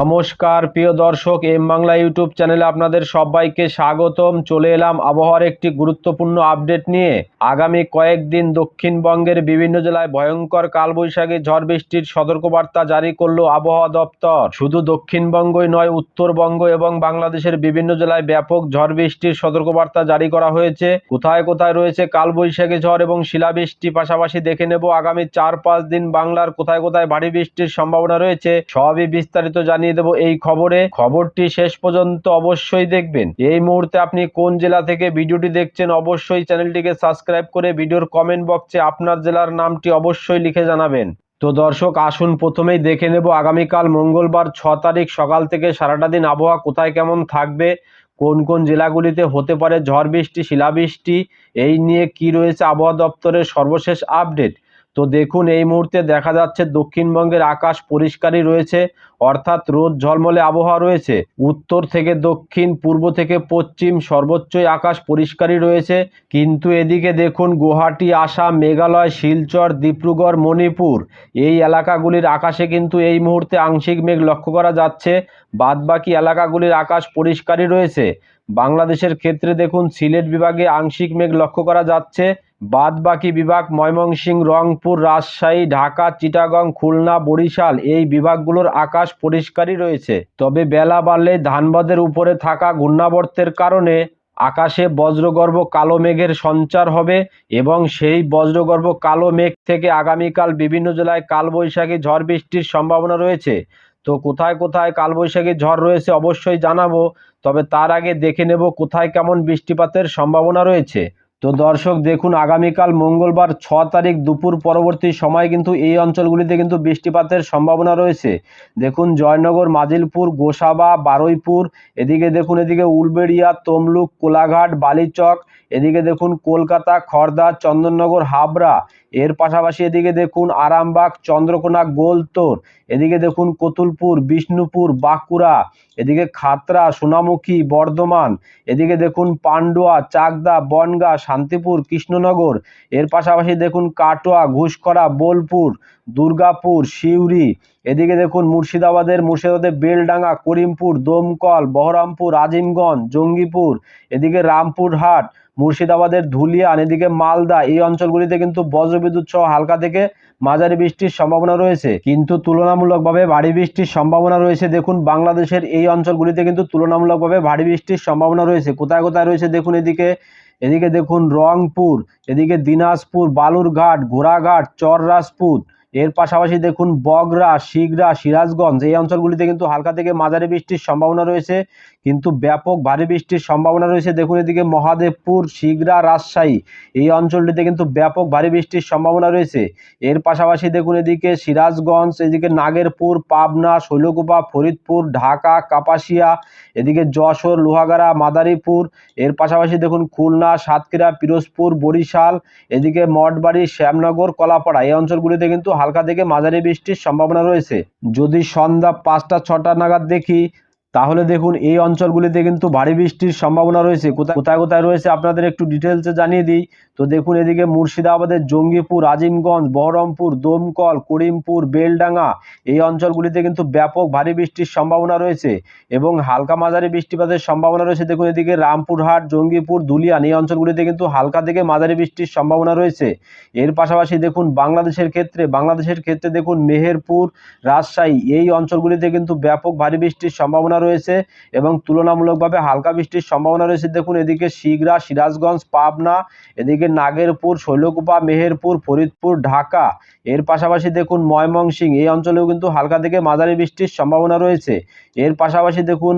নমস্কার, প্রিয় দর্শক, এম বাংলা ইউটিউব চ্যানেলে আপনাদের সবাইকে স্বাগতম। চলে এলাম আবহাওয়ার একটি গুরুত্বপূর্ণ আপডেট নিয়ে। আগামী কয়েকদিন দক্ষিণবঙ্গের বিভিন্ন জেলায় ভয়ঙ্কর কালবৈশাখী ঝড় বৃষ্টির সতর্কবার্তা জারি করল আবহাওয়া দপ্তর। শুধু দক্ষিণবঙ্গই নয়, উত্তরবঙ্গ এবং বাংলাদেশের বিভিন্ন জেলায় ব্যাপক ঝড় বৃষ্টির সতর্কবার্তা জারি করা হয়েছে। কোথায় কোথায় রয়েছে কালবৈশাখী ঝড় এবং শিলাবৃষ্টি পাশাপাশি দেখে নেব আগামী চার পাঁচ দিন বাংলার কোথায় কোথায় ভারী বৃষ্টির সম্ভাবনা রয়েছে। সবই বিস্তারিত জানিয়ে দেব এই খবরে। খবরটি শেষ পর্যন্ত অবশ্যই দেখবেন। এই মুহূর্তে আপনি কোন জেলা থেকে ভিডিওটি দেখছেন অবশ্যই চ্যানেলটিকে সাবস্ক্রাইব করে ভিডিওর কমেন্ট বক্সে আপনার জেলার নামটি অবশ্যই লিখে জানাবেন। তো দর্শক, আসুন প্রথমেই দেখে নেব আগামীকাল মঙ্গলবার ছ তারিখ সকাল থেকে সারাটা দিন আবহাওয়া কোথায় কেমন থাকবে, কোন কোন জেলাগুলিতে হতে পারে ঝড় বৃষ্টি, শিলাবৃষ্টি, এই নিয়ে কি রয়েছে আবহাওয়া দপ্তরের সর্বশেষ আপডেট তো দেখুন, এই মুহূর্তে দেখা যাচ্ছে দক্ষিণবঙ্গের আকাশ পরিষ্কারই রয়েছে, অর্থাৎ রোদ ঝলমলে আবহাওয়া রয়েছে। উত্তর থেকে দক্ষিণ, পূর্ব থেকে পশ্চিম সর্বোচ্চই আকাশ পরিষ্কারই রয়েছে। কিন্তু এদিকে দেখুন, গুয়াহাটি, আসাম, মেঘালয়, শিলচর, ডিব্রুগড়, মণিপুর, এই এলাকাগুলির আকাশে কিন্তু এই মুহূর্তে আংশিক মেঘ লক্ষ্য করা যাচ্ছে। বাদবাকি এলাকাগুলির আকাশ পরিষ্কারই রয়েছে। বাংলাদেশের ক্ষেত্রে দেখুন, সিলেট বিভাগে আংশিক মেঘ লক্ষ্য করা যাচ্ছে। বাদ বাকি বিভাগ ময়মনসিংহ রংপুর, রাজশাহী, ঢাকা, চিটাগং, খুলনা, বরিশাল, এই বিভাগগুলোর আকাশ পরিষ্কারই রয়েছে। তবে বেলা বাড়লে ধানবাদের উপরে থাকা ঘূর্ণাবর্তের কারণে আকাশে বজ্রগর্ভ কালো মেঘের সঞ্চার হবে এবং সেই বজ্রগর্ভ কালো মেঘ থেকে আগামীকাল বিভিন্ন জেলায় কালবৈশাখী ঝড় বৃষ্টির সম্ভাবনা রয়েছে। তো কোথায় কোথায় কালবৈশাখী ঝড় রয়েছে অবশ্যই জানাব, তবে তার আগে দেখে নেব কোথায় কেমন বৃষ্টিপাতের সম্ভাবনা রয়েছে। তো দর্শক, দেখুন, আগামীকাল মঙ্গলবার ছ তারিখ দুপুর পরবর্তী সময় কিন্তু এই অঞ্চলগুলিতে কিন্তু বৃষ্টিপাতের সম্ভাবনা রয়েছে। দেখুন, জয়নগর, মাজিলপুর, গোসাবা, বারুইপুর, এদিকে দেখুন, এদিকে উলবেড়িয়া, তমলুক, কোলাঘাট, বালিচক, এদিকে দেখুন, কলকাতা খড়দা চন্দননগর, হাবড়া এর পাশাপাশি এদিকে দেখুন আরামবাগ, চন্দ্রকোনা, গোলতোর, এদিকে দেখুন কতুলপুর, বিষ্ণুপুর, বাঁকুড়া, এদিকে খাতরা, সোনামুখী, বর্ধমান, এদিকে দেখুন পান্ডুয়া, চাকদা, বনগা, শান্তিপুর, কৃষ্ণনগর, এর পাশাপাশি দেখুন কাটোয়া ঘুষকরা বোলপুর, দুর্গাপুর, সিউড়ি, এদিকে দেখুন মুর্শিদাবাদের মুর্শিদাবাদের বেলডাঙ্গা, করিমপুর, দমকল, বহরমপুর, আজিমগঞ্জ, জঙ্গিপুর, এদিকে রামপুরহাট মুর্শিদাবাদের ধুলিয়ান এদিকে মালদা, এই অঞ্চলগুলিতে কিন্তু বজ্রবিদ্যুৎ সহ হালকা থেকে মাঝারি বৃষ্টির সম্ভাবনা রয়েছে। কিন্তু তুলনামূলকভাবে ভারী বৃষ্টির সম্ভাবনা রয়েছে। দেখুন, বাংলাদেশের এই অঞ্চলগুলিতে কিন্তু তুলনামূলকভাবে ভারী বৃষ্টির সম্ভাবনা রয়েছে। কোথায় কোথায় রয়েছে দেখুন এদিকে? এদিকে দেখুন রংপুর, এদিকে দিনাজপুর, বালুরঘাট, ঘোড়াঘাট, চররাজপুর এর পাশাপাশি দেখুন বগরা, শিগরা, সিরাজগঞ্জ, এই অঞ্চলগুলিতে কিন্তু হালকা থেকে মাঝারি বৃষ্টির সম্ভাবনা রয়েছে। কিন্তু ব্যাপক ভারী বৃষ্টির সম্ভাবনা রয়েছে। দেখুন এদিকে মহাদেবপুর, শিগরা, রাজশাহী, এই অঞ্চলটিতে কিন্তু ব্যাপক ভারী বৃষ্টির সম্ভাবনা রয়েছে। এর পাশাপাশি দেখুন এদিকে সিরাজগঞ্জ, এদিকে নাগেরপুর, পাবনা, শৈলকুপা, ফরিদপুর, ঢাকা, কাপাসিয়া, এদিকে যশোর, লোহাগাড়া, মাদারীপুর, এর পাশাপাশি দেখুন খুলনা, সাতক্ষীরা, পিরোজপুর, বরিশাল, এদিকে মঠবাড়ি, শ্যামনগর, কলাপাড়া, এই অঞ্চলগুলিতে কিন্তু হালকা থেকে মাঝারি বৃষ্টির সম্ভাবনা রয়েছে। যদি সন্ধ্যা পাঁচটা ছটা নাগাদ দেখি তাহলে দেখুন, এই অঞ্চলগুলিতে কিন্তু ভারী বৃষ্টির সম্ভাবনা রয়েছে। কোথায় কোথায় কোথায় রয়েছে আপনাদের একটু ডিটেলসে জানিয়ে দিই। তো দেখুন, এদিকে মুর্শিদাবাদের জঙ্গিপুর, আজিমগঞ্জ, বহরমপুর, দমকল, করিমপুর, বেলডাঙ্গা, এই অঞ্চলগুলিতে কিন্তু ব্যাপক ভারী বৃষ্টির সম্ভাবনা রয়েছে এবং হালকা মাঝারি বৃষ্টিপাতের সম্ভাবনা রয়েছে। দেখুন, এদিকে রামপুরহাট, জঙ্গিপুর, দুলিয়ান, এই অঞ্চলগুলিতে কিন্তু হালকা থেকে মাঝারি বৃষ্টির সম্ভাবনা রয়েছে। এর পাশাপাশি দেখুন, বাংলাদেশের ক্ষেত্রে বাংলাদেশের ক্ষেত্রে দেখুন, মেহেরপুর, রাজশাহী, এই অঞ্চলগুলিতে কিন্তু ব্যাপক ভারী বৃষ্টির সম্ভাবনা রয়েছে এবং তুলনামূলকভাবে হালকা বৃষ্টির সম্ভাবনা রয়েছে। দেখুন, এদিকে শিগরা, সিরাজগঞ্জ, পাবনা, এদিকে নাগেরপুর, শৈলকুপা, মেহেরপুর, ফরিদপুর, ঢাকা। এর পাশাপাশি দেখুন, ময়মনসিংহ, এই অঞ্চলেও কিন্তু হালকা থেকে মাঝারি বৃষ্টির সম্ভাবনা রয়েছে। এর পাশাপাশি দেখুন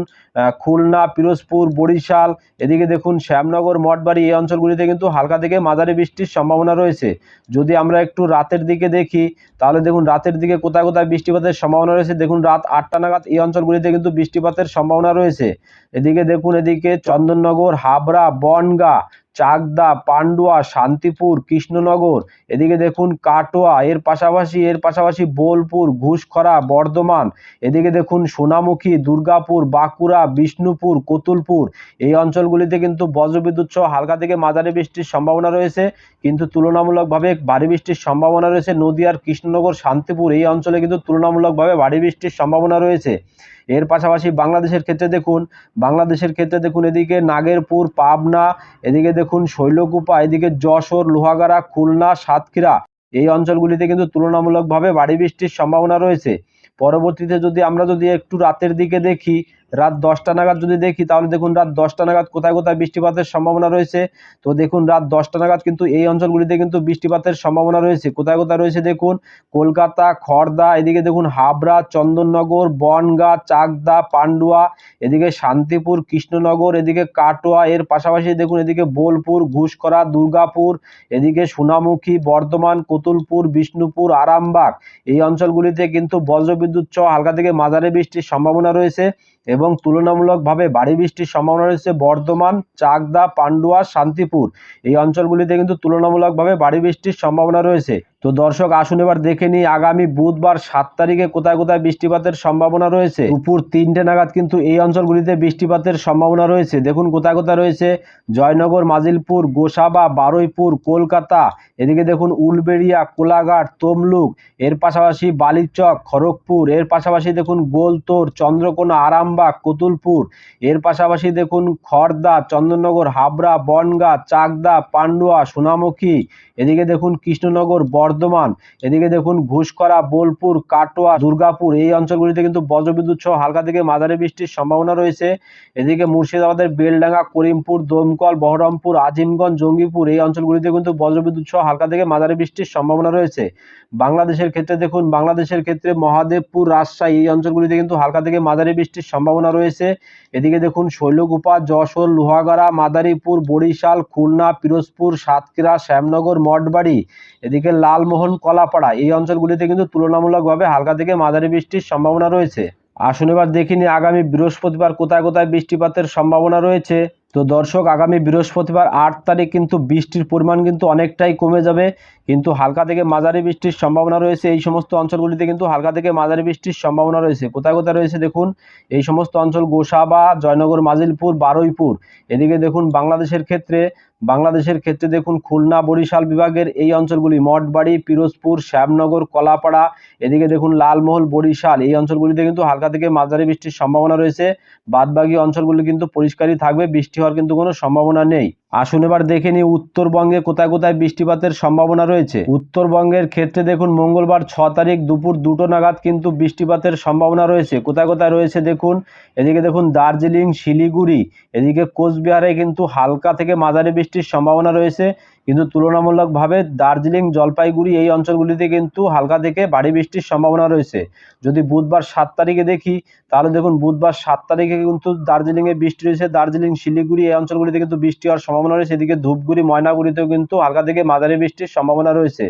খুলনা, পিরোজপুর, বরিশাল, এদিকে দেখুন, শ্যামনগর, মঠবাড়ি, এই অঞ্চলগুলিতে কিন্তু হালকা থেকে মাঝারি বৃষ্টির সম্ভাবনা রয়েছে। যদি আমরা একটু রাতের দিকে দেখি, তাহলে দেখুন, রাতের দিকে কোথায় কোথায় বৃষ্টিপাতের সম্ভাবনা রয়েছে। দেখুন, রাত আটটা নাগাদ এই অঞ্চলগুলিতে কিন্তু বৃষ্টিপাতের সম্ভাবনা রয়েছে। এদিকে দেখুন, এদিকে চন্দননগর, হাবড়া, বনগা, চাকদা, পান্ডুয়া, শান্তিপুর, কৃষ্ণনগর। এদিকে দেখুন, কাটোয়া, এর পাশাপাশি এর পাশাপাশি বোলপুর, ঘুষখরা, বর্ধমান। এদিকে দেখুন, সোনামুখী, দুর্গাপুর, বাঁকুড়া, বিষ্ণুপুর, কতুলপুর। এই অঞ্চলগুলিতে কিন্তু বজ্রবিদ্যুৎ সহ হালকা থেকে মাঝারি বৃষ্টির সম্ভাবনা রয়েছে। কিন্তু তুলনামূলকভাবে ভারী বৃষ্টির সম্ভাবনা রয়েছে নদিয়ার কৃষ্ণনগর, শান্তিপুর। এই অঞ্চলে কিন্তু তুলনামূলকভাবে ভারী বৃষ্টির সম্ভাবনা রয়েছে। এর পাশাপাশি বাংলাদেশের ক্ষেত্রে দেখুন বাংলাদেশের ক্ষেত্রে দেখুন, এদিকে নাগেরপুর, পাবনা, এদিকে দেখুন শৈলকুপা, এদিকে যশোর, লোহাগাড়া, খুলনা, সাতক্ষীরা। এই অঞ্চলগুলিতে কিন্তু তুলনামূলকভাবে বাড়ি বৃষ্টির সম্ভাবনা রয়েছে। পরবর্তীতে যদি আমরা যদি একটু রাতের দিকে দেখি রাত দশটা নাগাদ যদি দেখি, তাহলে দেখুন রাত দশটা নাগাদ কোথায় কোথায় বৃষ্টিপাতের সম্ভাবনা রয়েছে। তো দেখুন রাত দশটা নাগাদ কিন্তু এই অঞ্চলগুলিতে কিন্তু বৃষ্টিপাতের সম্ভাবনা রয়েছে। কোথায় কোথায় রয়েছে দেখুন? কলকাতা খড়দা এদিকে দেখুন হাবড়া, চন্দননগর, বনগাঁ, চাকদা, পান্ডুয়া, এদিকে শান্তিপুর, কৃষ্ণনগর, এদিকে কাটোয়া, এর পাশাপাশি দেখুন এদিকে বোলপুর ঘুষকরা দুর্গাপুর, এদিকে সোনামুখী, বর্ধমান, কতুলপুর, বিষ্ণুপুর, আরামবাগ। এই অঞ্চলগুলিতে কিন্তু বজ্রবিদ্যুৎ সহ হালকা থেকে মাঝারি বৃষ্টির সম্ভাবনা রয়েছে। এবং তুলনামূলকভাবে বাড়ি বৃষ্টির সম্ভাবনা রয়েছে বর্ধমান, চাকদা, পান্ডুয়া, শান্তিপুর। এই অঞ্চলগুলিতে কিন্তু তুলনামূলকভাবে বাড়ি বৃষ্টির সম্ভাবনা রয়েছে। তো দর্শক, আসুন এবার দেখে নিই আগামী বুধবার সাত তারিখে কোথায় কোথায় বৃষ্টিপাতের সম্ভাবনা রয়েছে। দুপুর তিনটে নাগাদ কিন্তু এই অঞ্চলগুলিতে বৃষ্টিপাতের সম্ভাবনা রয়েছে। দেখুন কোথায় কোথায় রয়েছে জয়নগর, মাজিলপুর, গোসাবা, বারুইপুর, কলকাতা, এদিকে দেখুন উলবেড়িয়া, কোলাঘাট, তমলুক, এর পাশাপাশি বালিচক, খড়গপুর, এর পাশাপাশি দেখুন গোলতোর, চন্দ্রকোনা, আরামবাগ, কতুলপুর, এর পাশাপাশি দেখুন খড়দা চন্দননগর, হাবড়া, বনগাঁ, চাকদা, পান্ডুয়া, সোনামুখী এদিকে দেখুন কৃষ্ণনগর, বর্ধমান, এদিকে দেখুন ঘুষকরা বোলপুর, কাটোয়া, দুর্গাপুর, এই অঞ্চলগুলিতে কিন্তু বজ্রবিদ্যুৎ সহ হালকা থেকে মাঝারি বৃষ্টির সম্ভাবনা রয়েছে। এদিকে মুর্শিদাবাদের বেলডাঙ্গা, করিমপুর, দমকল, বহরমপুর, আজিমগঞ্জ, জঙ্গিপুর, এই অঞ্চলগুলিতে কিন্তু বজ্রবিদ্যুৎ সহ হালকা থেকে মাঝারি বৃষ্টির সম্ভাবনা রয়েছে। বাংলাদেশের ক্ষেত্রে দেখুন, বাংলাদেশের ক্ষেত্রে মহাদেবপুর, রাজশাহী, এই অঞ্চলগুলিতে কিন্তু হালকা থেকে মাঝারি বৃষ্টির সম্ভাবনা রয়েছে। এদিকে দেখুন, শৈলকুপা, যশোর, লোহাগাড়া, মাদারীপুর, বরিশাল, খুলনা, পিরোজপুর, সাতক্ষীরা, শ্যামনগর মঠবাড়ি এদিকে লালমোহন কলাপাড়া, এই অঞ্চলগুলিতে কিন্তু তুলনামূলকভাবে হালকা থেকে মাঝারি বৃষ্টির সম্ভাবনা রয়েছে। আসুন এবার দেখিনি আগামী বৃহস্পতিবার কোথায় কোথায় বৃষ্টিপাতের সম্ভাবনা রয়েছে। তো দর্শক, আগামী বৃহস্পতিবার আট তারিখ কিন্তু বৃষ্টির পরিমাণ কিন্তু অনেকটাই কমে যাবে। কিন্তু হালকা থেকে মাঝারি বৃষ্টির সম্ভাবনা রয়েছে। এই সমস্ত অঞ্চলগুলিতে কিন্তু হালকা থেকে মাঝারি বৃষ্টির সম্ভাবনা রয়েছে। কোথায় কোথায় রয়েছে দেখুন? এই সমস্ত অঞ্চল গোসাবা, জয়নগর, মাজিলপুর, বারুইপুর। এদিকে দেখুন বাংলাদেশের ক্ষেত্রে বাংলাদেশের ক্ষেত্রে দেখুন খুলনা, বরিশাল বিভাগের এই অঞ্চলগুলি, মঠবাড়ি, পিরোজপুর, শ্যামনগর, কলাপাড়া। এদিকে দেখুন লালমহল বরিশাল। এই অঞ্চলগুলিতে কিন্তু হালকা থেকে মাঝারি বৃষ্টির সম্ভাবনা রয়েছে। বাদবাকি অঞ্চলগুলি কিন্তু পরিষ্কারই থাকবে। বৃষ্টি হওয়ার কিন্তু কোনো সম্ভাবনা নেই। আসুন এবার দেখে নিই উত্তরবঙ্গে কোথায় কোথায় বৃষ্টিপাতের সম্ভাবনা রয়েছে। উত্তরবঙ্গের ক্ষেত্রে দেখুন মঙ্গলবার ছ তারিখ দুপুর দুটো নাগাদ কিন্তু বৃষ্টিপাতের সম্ভাবনা রয়েছে। কোথায় কোথায় রয়েছে দেখুন? এদিকে দেখুন দার্জিলিং, শিলিগুড়ি, এদিকে কোচবিহারে কিন্তু হালকা থেকে মাঝারি বৃষ্টির সম্ভাবনা রয়েছে। কিন্তু তুলনামূলকভাবে দার্জিলিং, জলপাইগুড়ি এই অঞ্চলগুলিতে কিন্তু হালকা থেকে ভারী বৃষ্টির সম্ভাবনা রয়েছে। যদি বুধবার সাত তারিখে দেখি, তাহলে দেখুন বুধবার সাত তারিখে কিন্তু দার্জিলিংয়ে বৃষ্টি রয়েছে। দার্জিলিং, শিলিগুড়ি এই অঞ্চলগুলিতে কিন্তু বৃষ্টি হওয়ার সম্ভাবনা রয়েছে। এদিকে ধূপগুড়ি ময়নাগুড়িতেও কিন্তু হালকা থেকে মাঝারি বৃষ্টির সম্ভাবনা রয়েছে।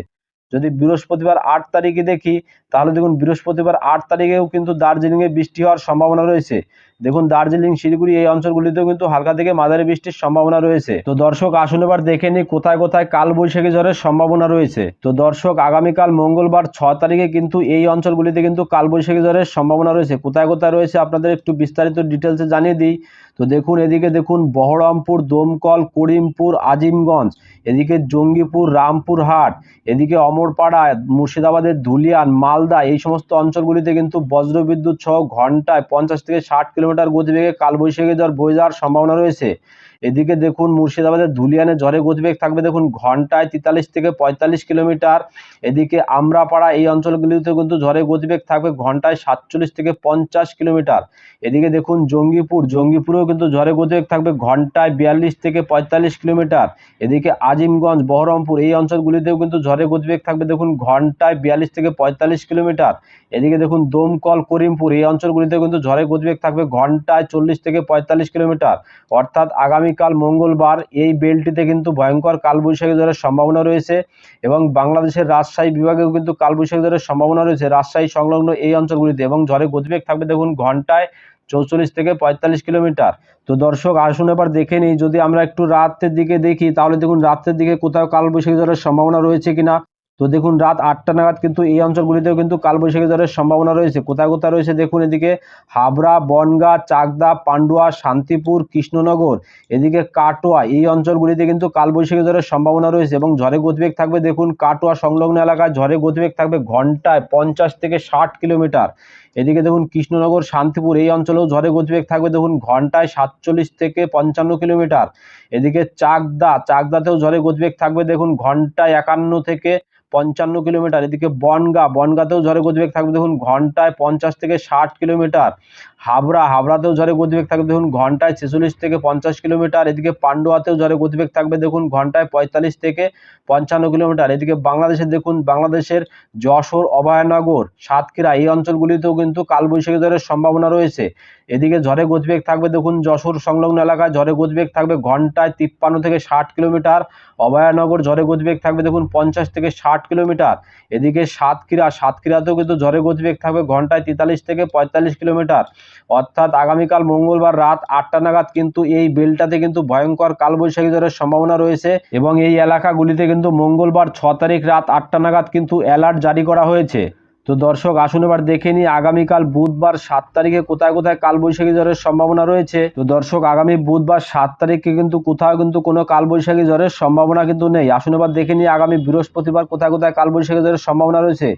যদি বৃহস্পতিবার আট তারিখে দেখি, তাহলে দেখুন বৃহস্পতিবার আট তারিখেও কিন্তু দার্জিলিংয়ে বৃষ্টি হওয়ার সম্ভাবনা রয়েছে। দেখুন দার্জিলিং, শিলিগুড়ি এই অঞ্চলগুলিতেও কিন্তু হালকা থেকে মাঝারি বৃষ্টির সম্ভাবনা রয়েছে। তো দর্শক, আসুন এবার দেখে নিই কোথায় কোথায় কাল বৈশাখী ঝড়ের সম্ভাবনা রয়েছে। তো দর্শক, আগামীকাল মঙ্গলবার ছ তারিখে কিন্তু এই অঞ্চলগুলিতে কিন্তু কাল বৈশাখী ঝড়ের সম্ভাবনা রয়েছে। কোথায় কোথায় রয়েছে আপনাদের একটু বিস্তারিত ডিটেলসে জানিয়ে দিই। তো দেখুন, এদিকে দেখুন বহরমপুর, দমকল, করিমপুর, আজিমগঞ্জ, এদিকে জঙ্গিপুর, রামপুরহাট, এদিকে অমরপাড়া মুর্শিদাবাদের ধুলিয়ান, মালদা, এই সমস্ত অঞ্চলগুলিতে কিন্তু বজ্রবিদ্যুৎ সহ ঘন্টায় পঞ্চাশ থেকে ষাট কিলোমিটার গতিবেগে কালবৈশাখী ঝড় বয়ে যাওয়ার সম্ভাবনা রয়েছে। এদিকে দেখুন মুর্শিদাবাদের ধুলিয়ানে ঝড়ে গতিবেগ থাকবে। দেখুন, ঘন্টায় তেতাল্লিশ থেকে পঁয়তাল্লিশ কিলোমিটার। এদিকে আমরাপাড়া এই অঞ্চলগুলিতে কিন্তু ঝড়ে গতিবেগ থাকবে ঘন্টায় সাতচল্লিশ থেকে পঞ্চাশ কিলোমিটার। এদিকে দেখুন, জঙ্গিপুর, জঙ্গিপুরেও কিন্তু ঝড়ে গতিবেগ থাকবে ঘন্টায় বিয়াল্লিশ থেকে পঁয়তাল্লিশ কিলোমিটার। এদিকে আজিমগঞ্জ, বহরমপুর এই অঞ্চলগুলিতেও কিন্তু ঝড়ে গতিবেগ থাকবে। দেখুন, ঘন্টায় বিয়াল্লিশ থেকে পঁয়তাল্লিশ কিলোমিটার। এদিকে দেখুন, দমকল, করিমপুর এই অঞ্চলগুলিতেও কিন্তু ঝড়ে গতিবেগ থাকবে ঘন্টায় চল্লিশ থেকে পঁয়তাল্লিশ কিলোমিটার। অর্থাৎ আগামীকাল মঙ্গলবার এই বেলটিতে কিন্তু ভয়ঙ্কর কালবৈশাখী ঝড়ের সম্ভাবনা রয়েছে এবং বাংলাদেশের রাজশাহী বিভাগেও কিন্তু কালবৈশাখী ঝড়ের সম্ভাবনা রয়েছে। রাজশাহী সংলগ্ন এই অঞ্চলগুলিতে এবং ঝড়ে গতিবেগ থাকবে দেখুন ঘন্টায় চৌচল্লিশ থেকে পঁয়তাল্লিশ কিলোমিটার। তো দর্শক, আসুন এবার দেখে নিই, যদি আমরা একটু রাতের দিকে দেখি, তাহলে দেখুন রাতের দিকে কোথাও কালবৈশাখী ঝড়ের সম্ভাবনা রয়েছে কিনা। তো দেখুন, রাত আটটা নাগাদ কিন্তু এই অঞ্চলগুলিতেও কিন্তু কালবৈশাখী ঝড়ের সম্ভাবনা রয়েছে। কোথায় কোথায় রয়েছে দেখুন, এদিকে হাবড়া, বনগা, চাকদা, পান্ডুয়া, শান্তিপুর, কৃষ্ণনগর, এদিকে কাটোয়া, এই অঞ্চলগুলিতে কিন্তু কালবৈশাখী ঝড়ের সম্ভাবনা রয়েছে এবং ঝড়ে গতিবেগ থাকবে দেখুন, কাটোয়া সংলগ্ন এলাকায় ঝড়ে গতিবেগ থাকবে ঘন্টায় পঞ্চাশ থেকে ষাট কিলোমিটার। এদিকে দেখুন কৃষ্ণনগর, শান্তিপুর, এই অঞ্চলেও ঝড়ে গতিবেগ থাকবে। দেখুন ঘন্টায় সাতচল্লিশ থেকে পঞ্চান্ন কিলোমিটার। এদিকে চাকদা, চাকদাতেও ঝড়ে গতিবেগ থাকবে। দেখুন ঘন্টায় একান্ন থেকে পঞ্চান্ন কিলোমিটার। এদিকে বনগা, বনগাতেও ঝড়ে গতিবেগ থাকবে। দেখুন ঘন্টায় পঞ্চাশ থেকে ষাট কিলোমিটার। হাবড়া, হাবড়াতেও ঝড়ে গতিবেগ থাকবে। দেখুন, ঘন্টায় ছেচল্লিশ থেকে পঞ্চাশ কিলোমিটার, এদিকে পান্ডুয়াতেও ঝড়ে গতিবেগ থাকবে। দেখুন, ঘন্টায় পঁয়তাল্লিশ থেকে পঞ্চান্ন কিলোমিটার, এদিকে বাংলাদেশে দেখুন, বাংলাদেশের যশোর, অভয়নগর, সাতক্ষীরা এই অঞ্চলগুলিতেও কিন্তু কালবৈশাখী ঝড়ের সম্ভাবনা রয়েছে। এদিকে ঝড়ে গতিবেগ থাকবে, দেখুন যশোর সংলগ্ন এলাকায় ঝড়ে গতিবেগ থাকবে ঘন্টায় তিপ্পান্ন থেকে ষাট কিলোমিটার, অভয়ানগর ঝড়ে গতিবেগ থাকবে, দেখুন পঞ্চাশ থেকে ষাট কিলোমিটার, এদিকে সাতক্ষীরা, সাতক্ষীরাতেও কিন্তু ঝড়ে গতিবেগ থাকবে ঘন্টায় তেতাল্লিশ থেকে পঁয়তাল্লিশ কিলোমিটার, অর্থাৎ আগামীকাল মঙ্গলবার রাত আটটা নাগাদ কিন্তু এই বেলটাতে কিন্তু ভয়ঙ্কর কালবৈশাখী ঝড়ের সম্ভাবনা রয়েছে এবং এই এলাকাগুলিতে কিন্তু মঙ্গলবার ছ তারিখ রাত আটটা নাগাদ কিন্তু অ্যালার্ট জারি করা হয়েছে। তো দর্শক, আসুন এবার দেখে নিই আগামীকাল বুধবার সাত তারিখে কোথায় কোথায় কালবৈশাখী ঝড়ের সম্ভাবনা রয়েছে। তো দর্শক, আগামী বুধবার সাত তারিখে কিন্তু কোথাও কিন্তু কোনো কালবৈশাখী ঝড়ের সম্ভাবনা কিন্তু নেই। আসুন এবার দেখে নিই আগামী বৃহস্পতিবার কোথায় কোথায় কালবৈশাখী ঝড়ের সম্ভাবনা রয়েছে।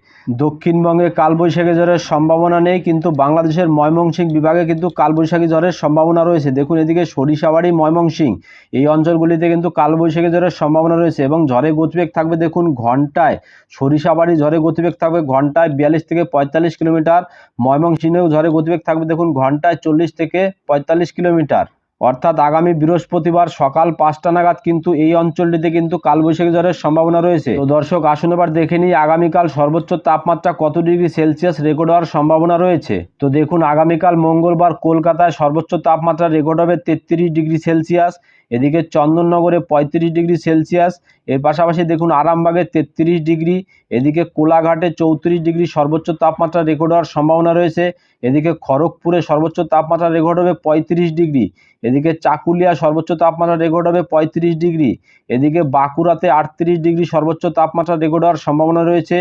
দক্ষিণবঙ্গে কালবৈশাখী ঝড়ের সম্ভাবনা নেই, কিন্তু বাংলাদেশের ময়মনসিংহ বিভাগে কিন্তু কালবৈশাখী ঝড়ের সম্ভাবনা রয়েছে। দেখুন এদিকে সরিষাবাড়ি, ময়মনসিংহ এই অঞ্চলগুলিতে কিন্তু কালবৈশাখী ঝড়ের সম্ভাবনা রয়েছে এবং ঝড়ে গতিবেগ থাকবে দেখুন ঘন্টায়। সরিষাবাড়ি ঝড়ে গতিবেগ থাকবে ঘন্টায় বিয়াল্লিশ থেকে পঁয়তাল্লিশ কিলোমিটার। ময়মনসিংহেও ঝড়ে গতিবেগ থাকবে, দেখুন, ঘন্টায় চল্লিশ থেকে পঁয়তাল্লিশ কিলোমিটার। অর্থাৎ আগামী বৃহস্পতিবার সকাল পাঁচটা নাগাদ কিন্তু এই অঞ্চলটিতে কিন্তু কালবৈশাখী ঝড়ের সম্ভাবনা রয়েছে। তো দর্শক, আসুন এবার দেখে নিই আগামীকাল সর্বোচ্চ তাপমাত্রা কত ডিগ্রি সেলসিয়াস রেকর্ড হওয়ার সম্ভাবনা রয়েছে। তো দেখুন, আগামীকাল মঙ্গলবার কলকাতায় সর্বোচ্চ তাপমাত্রা রেকর্ড হবে তেত্রিশ ডিগ্রি সেলসিয়াস। এদিকে চন্দননগরে পঁয়ত্রিশ ডিগ্রি সেলসিয়াস, এর পাশাপাশি দেখুন আরামবাগে তেত্রিশ ডিগ্রি, এদিকে কোলাঘাটে চৌত্রিশ ডিগ্রি সর্বোচ্চ তাপমাত্রা রেকর্ড হওয়ার সম্ভাবনা রয়েছে, এদিকে খড়গপুরে সর্বোচ্চ তাপমাত্রা রেকর্ড হবে পঁয়ত্রিশ ডিগ্রি, এদিকে চাকুলিয়া সর্বোচ্চ তাপমাত্রা রেকর্ড হবে পঁয়ত্রিশ ডিগ্রি, এদিকে বাঁকুড়াতে আটত্রিশ ডিগ্রি সর্বোচ্চ তাপমাত্রা রেকর্ড হওয়ার সম্ভাবনা রয়েছে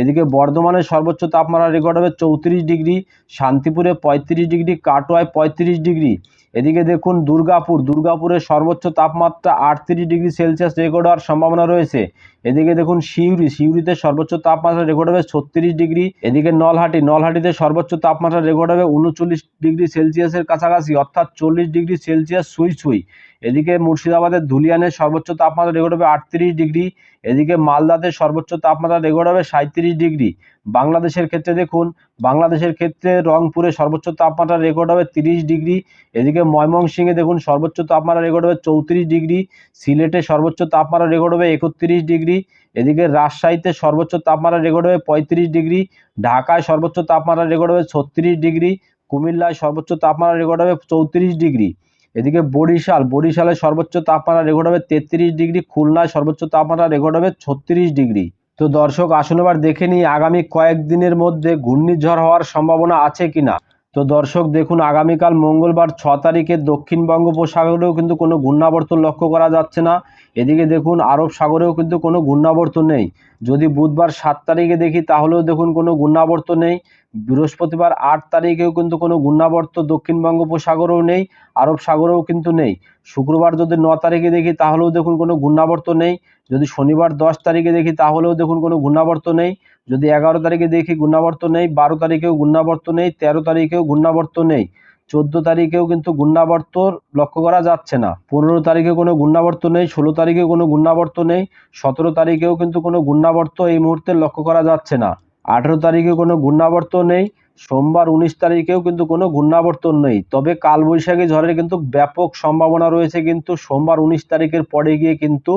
এদিকে বর্ধমানের সর্বোচ্চ তাপমাত্রা রেকর্ড হবে চৌত্রিশ ডিগ্রি, শান্তিপুরে পঁয়ত্রিশ ডিগ্রি, কাটোয়ায় পঁয়ত্রিশ ডিগ্রি এদিকে দেখুন দুর্গাপুর। দুর্গাপুরের সর্বোচ্চ তাপমাত্রা আটত্রিশ ডিগ্রি সেলসিয়াস রেকর্ড হওয়ার সম্ভাবনা রয়েছে। এদিকে দেখুন সিউড়ি সিউড়িতে সর্বোচ্চ তাপমাত্রা রেকর্ড হবে ছত্রিশ ডিগ্রি। এদিকে নলহাটি, নলহাটিতে সর্বোচ্চ তাপমাত্রা রেকর্ড হবে উনচল্লিশ ডিগ্রি সেলসিয়াসের কাছাকাছি, অর্থাৎ চল্লিশ ডিগ্রি সেলসিয়াস সুই সুই। এদিকে মুর্শিদাবাদের ধুলিয়ানের সর্বোচ্চ তাপমাত্রা রেকর্ড হবে আটত্রিশ ডিগ্রি। এদিকে মালদাতে সর্বোচ্চ তাপমাত্রা রেকর্ড হবে সাঁত্রিশ ডিগ্রি। বাংলাদেশের ক্ষেত্রে দেখুন, বাংলাদেশের ক্ষেত্রে রংপুরে সর্বোচ্চ তাপমাত্রা রেকর্ড হবে তিরিশ ডিগ্রি। এদিকে ময়মনসিংহে দেখুন সর্বোচ্চ তাপমাত্রা রেকর্ড হবে চৌত্রিশ ডিগ্রি। সিলেটে সর্বোচ্চ তাপমাত্রা রেকর্ড হবে একত্রিশ ডিগ্রি। এদিকে রাজশাহীতে সর্বোচ্চ তাপমাত্রা রেকর্ড হবে পঁয়ত্রিশ ডিগ্রি, ঢাকায় সর্বোচ্চ তাপমাত্রা রেকর্ড হবে ছত্রিশ ডিগ্রি, কুমিল্লায় সর্বোচ্চ তাপমাত্রা রেকর্ড হবে চৌত্রিশ ডিগ্রি। এদিকে বরিশাল বরিশালের সর্বোচ্চ তাপমাত্রা রেকর্ড হবে তেত্রিশ ডিগ্রি, খুলনায় সর্বোচ্চ তাপমাত্রা রেকর্ড হবে ছত্রিশ ডিগ্রি। তো দর্শক, আসুন এবার দেখে নিই আগামী কয়েকদিনের মধ্যে ঘূর্ণিঝড় হওয়ার সম্ভাবনা আছে কিনা। তো দর্শক, দেখুন, আগামীকাল মঙ্গলবার ছ তারিখে দক্ষিণ বঙ্গোপসাগরেও কিন্তু কোনো ঘূর্ণাবর্তন লক্ষ্য করা যাচ্ছে না। এদিকে দেখুন, আরব সাগরেও কিন্তু কোনো ঘূর্ণাবর্ত নেই। যদি বুধবার সাত তারিখে দেখি, তাহলেও দেখুন কোনো ঘূর্ণাবর্ত নেই। বৃহস্পতিবার আট তারিখেও কিন্তু কোনো ঘূর্ণাবর্ত দক্ষিণ বঙ্গোপসাগরেও নেই, আরব সাগরেও কিন্তু নেই। শুক্রবার যদি ন তারিখে দেখি, তাহলেও দেখুন কোনো ঘূর্ণাবর্ত নেই। যদি শনিবার দশ তারিখে দেখি, তাহলেও দেখুন কোনো ঘূর্ণাবর্ত নেই। যদি এগারো তারিখে দেখি ঘূর্ণাবর্ত নেই, বারো তারিখেও ঘূর্ণাবর্ত নেই, তেরো তারিখেও ঘূর্ণাবর্ত নেই, চোদ্দ তারিখেও কিন্তু ঘূর্ণাবর্ত লক্ষ্য করা যাচ্ছে না। পনেরো তারিখে কোনো ঘূর্ণাবর্ত নেই, ষোলো তারিখে কোনো ঘূর্ণাবর্ত নেই, সতেরো তারিখেও কিন্তু কোনো ঘূর্ণাবর্ত এই মুহূর্তে লক্ষ্য করা যাচ্ছে না। আঠেরো তারিখে কোনো ঘূর্ণাবর্ত নেই, সোমবার উনিশ তারিখেও কিন্তু কোনো ঘূর্ণাবর্তন নেই। তবে কালবৈশাখী ঝড়ের কিন্তু ব্যাপক সম্ভাবনা রয়েছে কিন্তু সোমবার উনিশ তারিখের পরে গিয়ে কিন্তু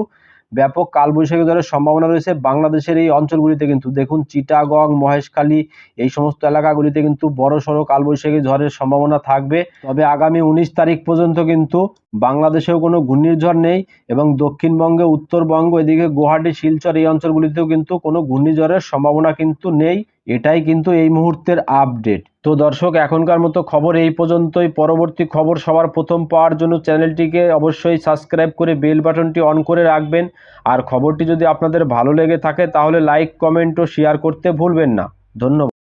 ব্যাপক কালবৈশাখী ঝড়ের সম্ভাবনা রয়েছে। বাংলাদেশের এই অঞ্চলগুলিতে কিন্তু দেখুন, চিটাগং, মহেশখালী, এই সমস্ত এলাকাগুলিতে কিন্তু বড় সড়ো কালবৈশাখী ঝড়ের সম্ভাবনা থাকবে। তবে আগামী উনিশ তারিখ পর্যন্ত কিন্তু বাংলাদেশেও কোনো ঘূর্ণিঝড় নেই এবং দক্ষিণবঙ্গে, উত্তরবঙ্গ, এদিকে গুয়াহাটি, শিলচর এই অঞ্চলগুলিতেও কিন্তু কোনো ঘূর্ণিঝড়ের সম্ভাবনা কিন্তু নেই। এটাই কিন্তু এই মুহূর্তের আপডেট। তো দর্শক, এখনকার মতো খবর এই পর্যন্তই। পরবর্তী খবর সবার প্রথম পাওয়ার জন্য চ্যানেলটিকে অবশ্যই সাবস্ক্রাইব করে বেল বাটনটি অন করে রাখবেন। আর খবরটি যদি আপনাদের ভালো লেগে থাকে, তাহলে লাইক, কমেন্ট ও শেয়ার করতে ভুলবেন না। ধন্যবাদ।